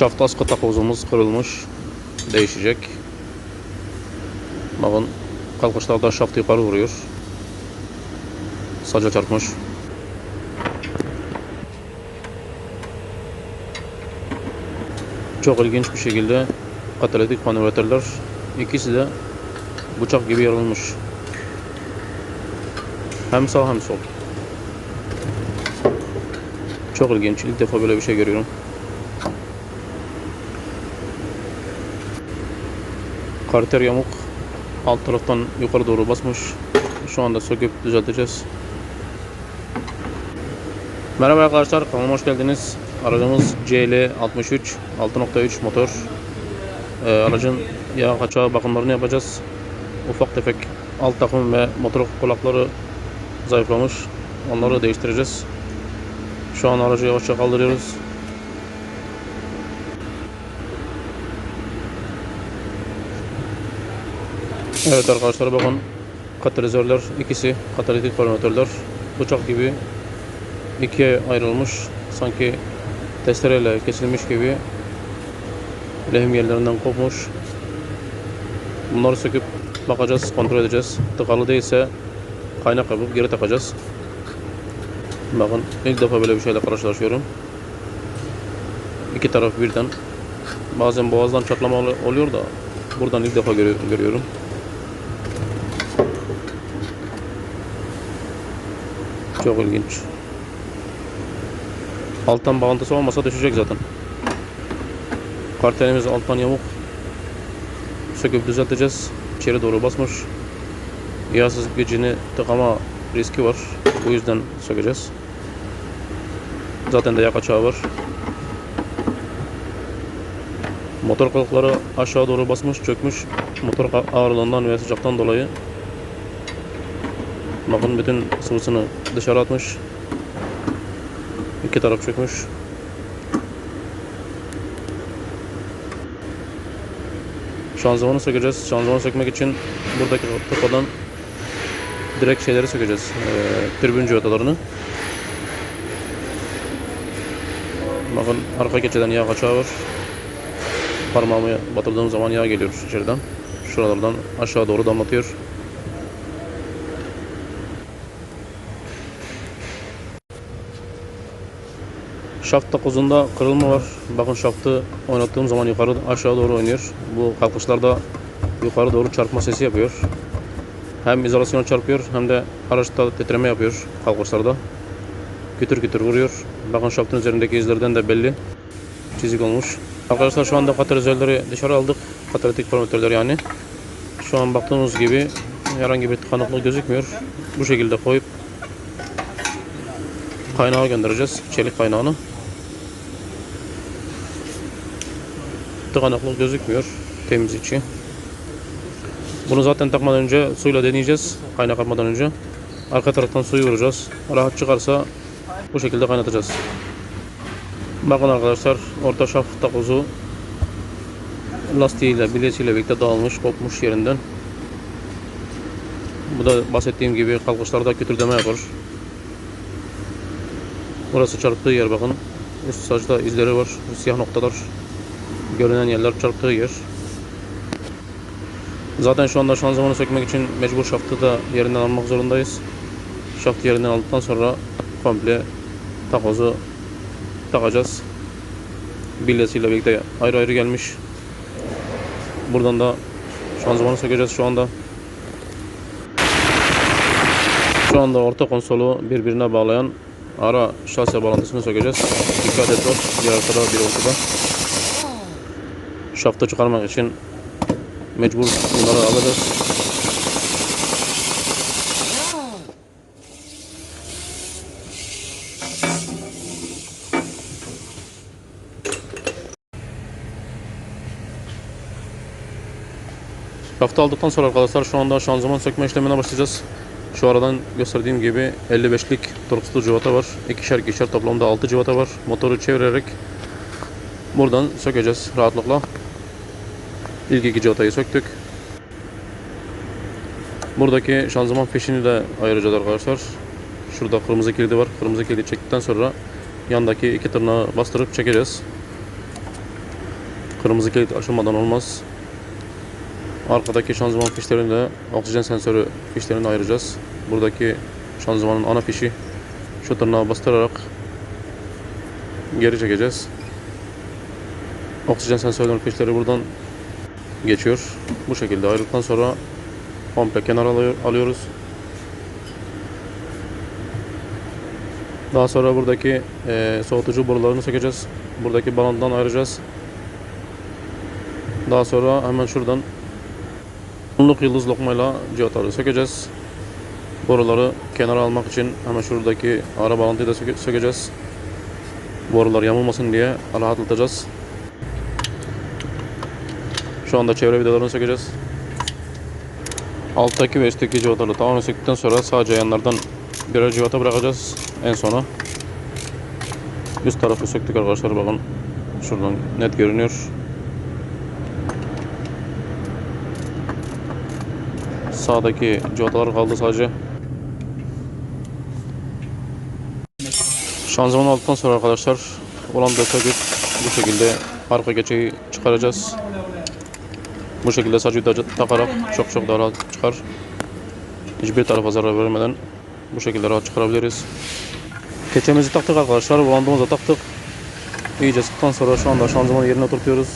Şaft askı takozumuz kırılmış. Değişecek. Bakın kalkışlarda şaft yukarı vuruyor. Saca çarpmış. Çok ilginç bir şekilde katalitik konvertörler ikisi de bıçak gibi yarılmış. Hem sağ hem sol. Çok ilginç. İlk defa böyle bir şey görüyorum. Karter yamuk. Alt taraftan yukarı doğru basmış. Şu anda söküp düzelteceğiz. Merhaba arkadaşlar, kanalıma hoş geldiniz. Aracımız CL 63 6.3 motor. Ee, aracın yağ kaçağı bakımlarını yapacağız. Ufak tefek alt takım ve motor kulakları zayıflamış. Onları değiştireceğiz. Şu an aracı yavaşça kaldırıyoruz. Evet arkadaşlar bakın katalizörler ikisi katalitik konvertörler bıçak gibi ikiye ayrılmış sanki testereyle kesilmiş gibi lehim yerlerinden kopmuş. Bunları söküp bakacağız kontrol edeceğiz. Tıkalı değilse kaynak yapıp geri takacağız. Bakın ilk defa böyle bir şeyle karşılaşıyorum. İki taraf birden. Bazen boğazdan çatlama ol- oluyor da buradan ilk defa görü- görüyorum Çok ilginç. Alttan bağlantısı olmasa düşecek zaten. Kartelimiz alttan yamuk. Söküp düzelteceğiz. İçeri doğru basmış. Yağsız gücünü tıkama riski var. Bu yüzden sökeceğiz. Zaten de yağ kaçağı var. Motor kalıpları aşağı doğru basmış, çökmüş. Motor ağırlığından ve sıcaktan dolayı Bakın bütün sıvısını dışarı atmış. İki taraf çökmüş. Şanzımanı sökeceğiz. Şanzımanı sökmek için buradaki tıpadan direkt şeyleri sökeceğiz. Ee, tribün civatalarını. Bakın arka keçeden yağ kaçağı var. Parmağımı batırdığım zaman yağ geliyor içeriden. Şuralardan aşağı doğru damlatıyor. Şaft takozunda kırılma var. Bakın şaftı oynattığım zaman yukarı aşağı doğru oynuyor. Bu kalkışlarda yukarı doğru çarpma sesi yapıyor. Hem izolasyona çarpıyor hem de araçta titreme yapıyor kalkışlarda. Kütür kütür vuruyor. Bakın şaftın üzerindeki izlerden de belli. Çizik olmuş. Arkadaşlar şu anda katalizörleri dışarı aldık. Katalitik promotörler yani. Şu an baktığınız gibi herhangi bir tıkanıklık gözükmüyor. Bu şekilde koyup kaynağa göndereceğiz. Çelik kaynağını. Tıkanıklık gözükmüyor. Temiz içi. Bunu zaten takmadan önce suyla deneyeceğiz. Kaynak atmadan önce. Arka taraftan suyu vuracağız. Rahat çıkarsa bu şekilde kaynatacağız. Bakın arkadaşlar orta şaft takozu lastiğiyle bilyesiyle birlikte dağılmış kopmuş yerinden. Bu da bahsettiğim gibi kalkışlarda kütürdeme yapar. Burası çarptığı yer bakın. Üst saçta izleri var. Siyah noktalar görünen yerler çarptığı yer. Zaten şu anda şanzımanı sökmek için mecbur şaftı da yerinden almak zorundayız. Şaftı yerinden aldıktan sonra komple takozu takacağız. Bilyesiyle birlikte ayrı ayrı gelmiş. Buradan da şanzımanı sökeceğiz şu anda. Şu anda orta konsolu birbirine bağlayan ara şase bağlantısını sökeceğiz. İki adet var. Bir arkada bir ortada şaftı çıkarmak için mecbur bunları alacağız. Şaftı aldıktan sonra arkadaşlar şu anda şanzıman sökme işlemine başlayacağız. Şu aradan gösterdiğim gibi 55'lik torkslu cıvata var. İkişer ikişer toplamda 6 cıvata var. Motoru çevirerek buradan sökeceğiz rahatlıkla. İlk iki cıvatayı söktük. Buradaki şanzıman fişini de ayıracağız arkadaşlar. Şurada kırmızı kilidi var. Kırmızı kilidi çektikten sonra yandaki iki tırnağı bastırıp çekeceğiz. Kırmızı kilit açılmadan olmaz. Arkadaki şanzıman fişleriyle oksijen sensörü fişlerini ayıracağız. Buradaki şanzımanın ana fişi şu tırnağı bastırarak geri çekeceğiz. Oksijen sensörünün fişleri buradan geçiyor. Bu şekilde ayrıldıktan sonra komple alıyor- alıyoruz. Daha sonra buradaki eee, soğutucu borularını sökeceğiz. Buradaki balondan ayıracağız. Daha sonra hemen şuradan onluk yıldız lokmayla cihazları sökeceğiz. Boruları kenara almak için hemen şuradaki ara bağlantıyı da söke- sökeceğiz. Borular yamulmasın diye rahatlatacağız. Şu anda çevre vidalarını sökeceğiz. Alttaki ve üstteki civataları tamamen söktükten sonra sadece yanlardan birer civata bırakacağız en sona. Üst tarafı söktük arkadaşlar bakın. Şuradan net görünüyor. Sağdaki civatalar kaldı sadece. Şanzımanı aldıktan sonra arkadaşlar olan söküp bu şekilde arka geçeyi çıkaracağız. Bu şekilde saç takarak çok çok daha rahat çıkar. Hiçbir tarafa zarar vermeden bu şekilde rahat çıkarabiliriz. Keçemizi taktık arkadaşlar. Bandımızı da taktık. İyice sıktıktan sonra şu anda şanzımanı yerine oturtuyoruz.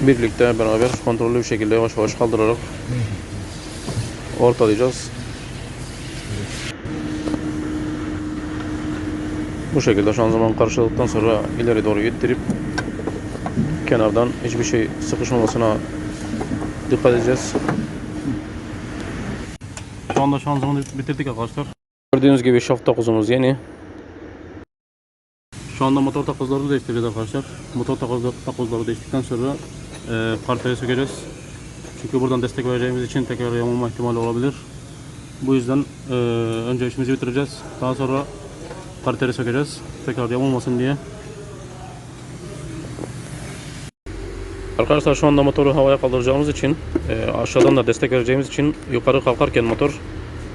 Birlikte beraber kontrollü bir şekilde yavaş yavaş kaldırarak ortalayacağız. Bu şekilde şanzıman karşıladıktan sonra ileri doğru ittirip kenardan hiçbir şey sıkışmamasına dikkat edeceğiz. Şu anda şanzımanı bitirdik arkadaşlar. Gördüğünüz gibi şaft takozumuz yeni. Şu anda motor takozlarını değiştireceğiz arkadaşlar. Motor takozları, takozları değiştikten sonra e, partayı sökeceğiz. Çünkü buradan destek vereceğimiz için tekrar yamulma ihtimali olabilir. Bu yüzden e, önce işimizi bitireceğiz. Daha sonra parteri sökeceğiz. Tekrar yamulmasın diye. Arkadaşlar şu anda motoru havaya kaldıracağımız için e, aşağıdan da destek vereceğimiz için yukarı kalkarken motor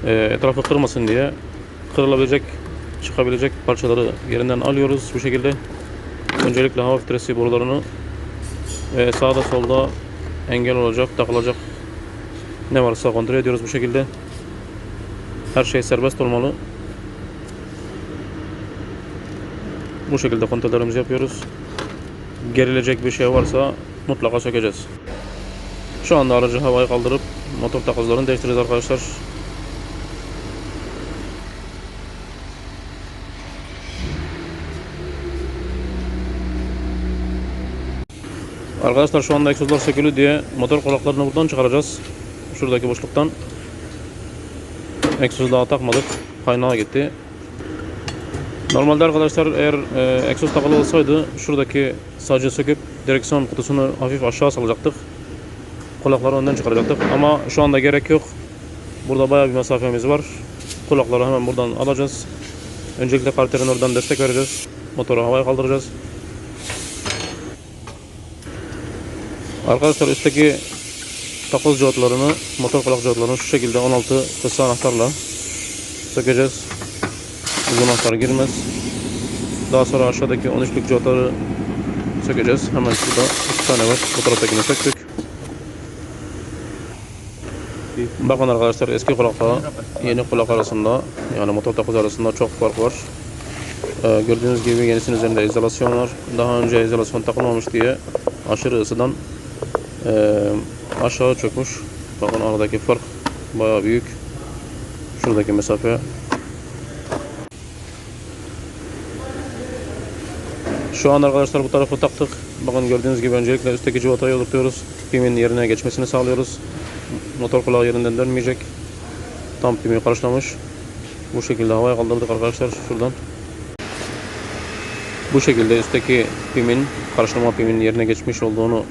e, etrafı kırmasın diye kırılabilecek çıkabilecek parçaları yerinden alıyoruz bu şekilde. Öncelikle hava filtresi borularını ve sağda solda engel olacak, takılacak ne varsa kontrol ediyoruz bu şekilde. Her şey serbest olmalı. Bu şekilde kontrollerimizi yapıyoruz. Gerilecek bir şey varsa mutlaka sökeceğiz. Şu anda aracı havaya kaldırıp motor takozlarını değiştireceğiz arkadaşlar. Arkadaşlar şu anda egzozlar sökülü diye motor kulaklarını buradan çıkaracağız. Şuradaki boşluktan. Egzozu daha takmadık. Kaynağa gitti. Normalde arkadaşlar eğer e, egzoz takılı olsaydı şuradaki sacı söküp direksiyon kutusunu hafif aşağı salacaktık. Kulakları önden çıkaracaktık ama şu anda gerek yok. Burada bayağı bir mesafemiz var. Kulakları hemen buradan alacağız. Öncelikle karterin oradan destek vereceğiz. Motoru havaya kaldıracağız. Arkadaşlar üstteki takoz cıvatlarını, motor kulak cıvatlarını şu şekilde 16 kısa anahtarla sökeceğiz. Uzun anahtar girmez. Daha sonra aşağıdaki 13'lük cıvatları sökeceğiz. Hemen şurada iki tane var. Bu taraftakini söktük. Bakın arkadaşlar eski kulakla yeni kulak arasında yani motor takoz arasında çok fark var. Ee, gördüğünüz gibi yenisinin üzerinde izolasyon var. Daha önce izolasyon takılmamış diye aşırı ısıdan ee, aşağı çökmüş. Bakın aradaki fark bayağı büyük. Şuradaki mesafe. Şu an arkadaşlar bu tarafı taktık. Bakın gördüğünüz gibi öncelikle üstteki civatayı oturtuyoruz. Pimin yerine geçmesini sağlıyoruz. Motor kulağı yerinden dönmeyecek. Tam pimi karşılamış. Bu şekilde havaya kaldırdık arkadaşlar şuradan. Bu şekilde üstteki pimin, karşılama pimin yerine geçmiş olduğunu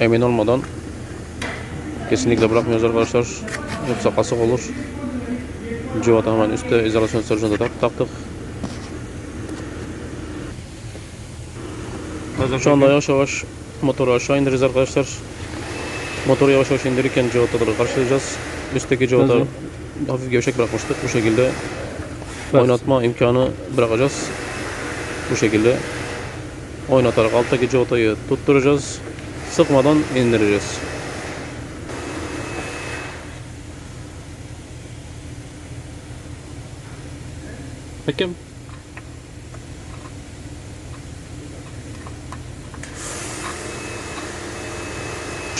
emin olmadan kesinlikle bırakmıyoruz arkadaşlar. Yoksa kasık olur. Civata hemen üstte izolasyon sırrını da tak- taktık. Şu anda yavaş yavaş motoru aşağı indireceğiz arkadaşlar. Motoru yavaş yavaş indirirken civataları karşılayacağız. Üstteki civata hafif gevşek bırakmıştık. Bu şekilde oynatma imkanı bırakacağız. Bu şekilde oynatarak alttaki cotayı tutturacağız. Sıkmadan indireceğiz. Peki.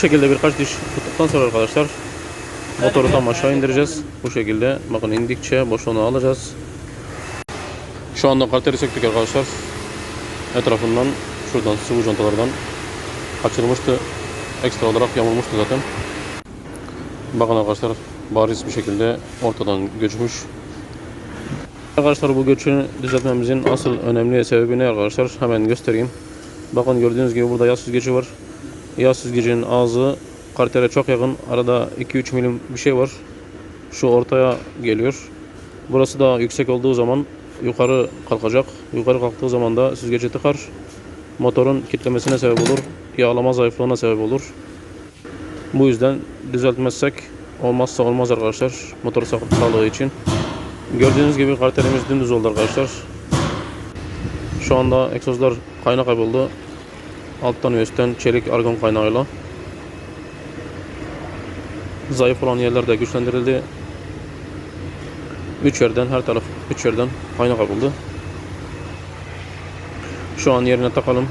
Şekilde birkaç diş tuttuktan sonra arkadaşlar motoru tam aşağı indireceğiz. Bu şekilde bakın indikçe boşluğunu alacağız. Şu anda kaliteri söktük arkadaşlar. Etrafından şuradan sıvı contalardan açılmıştı. Ekstra olarak yamulmuştu zaten. Bakın arkadaşlar bariz bir şekilde ortadan göçmüş. Arkadaşlar bu göçünü düzeltmemizin asıl önemli sebebi ne arkadaşlar? Hemen göstereyim. Bakın gördüğünüz gibi burada yağ süzgeci var. Yağ süzgecinin ağzı kartere çok yakın. Arada 2-3 milim bir şey var. Şu ortaya geliyor. Burası da yüksek olduğu zaman yukarı kalkacak. Yukarı kalktığı zaman da süzgeci tıkar. Motorun kitlemesine sebep olur. Yağlama zayıflığına sebep olur. Bu yüzden düzeltmezsek olmazsa olmaz arkadaşlar. Motor sağ- sağlığı için. Gördüğünüz gibi karterimiz dümdüz oldu arkadaşlar. Şu anda egzozlar kaynak oldu. Alttan üstten çelik argon kaynağıyla. Zayıf olan yerler de güçlendirildi. Üç yerden her taraf üç yerden kaynak yapıldı. Şu an yerine takalım.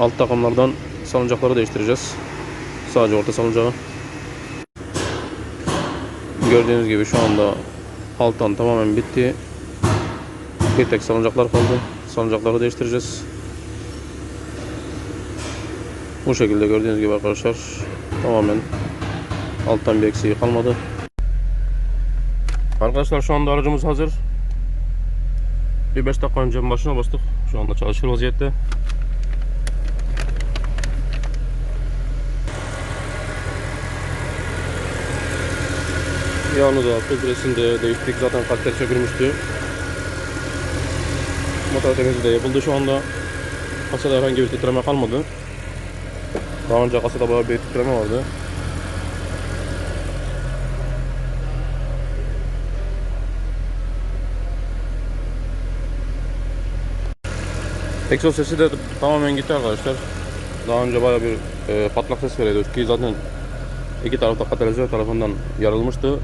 Alt takımlardan salıncakları değiştireceğiz. Sadece orta salıncağı. Gördüğünüz gibi şu anda alttan tamamen bitti. Bir tek salıncaklar kaldı. Salıncakları değiştireceğiz. Bu şekilde gördüğünüz gibi arkadaşlar tamamen alttan bir eksiği kalmadı. Arkadaşlar şu anda aracımız hazır. Bir 5 dakika önce başına bastık. Şu anda çalışır vaziyette. Yağını da filtresini de değiştirdik. Zaten kaliter sökülmüştü. Motor temizliği de yapıldı şu anda. Kasada herhangi bir titreme kalmadı. Daha önce kasada bayağı bir titreme vardı. Egzoz sesi de tamamen gitti arkadaşlar. Daha önce bayağı bir e, patlak ses veriyordu ki zaten iki tarafta katalizör tarafından yarılmıştı.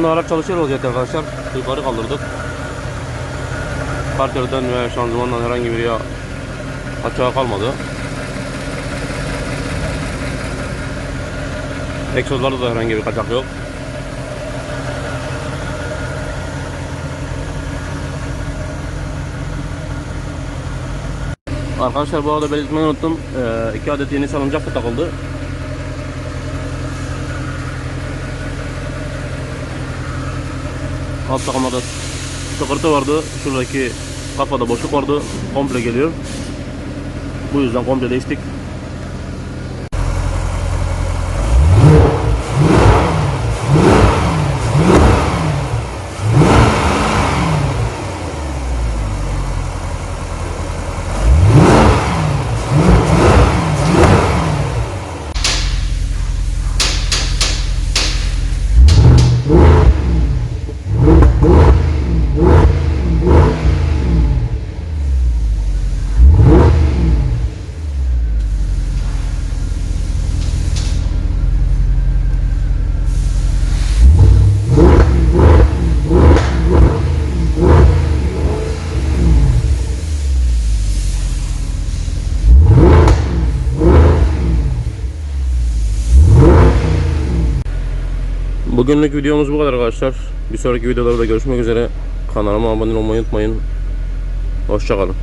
Şu anda araç vaziyette arkadaşlar. Yukarı kaldırdık. Karterden ve şanzımandan herhangi bir yağ açığa kalmadı. Egzozlarda da herhangi bir kaçak yok. Arkadaşlar bu arada belirtmeyi unuttum. Ee, iki adet yeni salıncak takıldı. Alt takımda sıkıntı vardı. Şuradaki kafada boşluk vardı. Komple geliyor. Bu yüzden komple değiştik. Bugünlük videomuz bu kadar arkadaşlar. Bir sonraki videolarda görüşmek üzere. Kanalıma abone olmayı unutmayın. Hoşçakalın.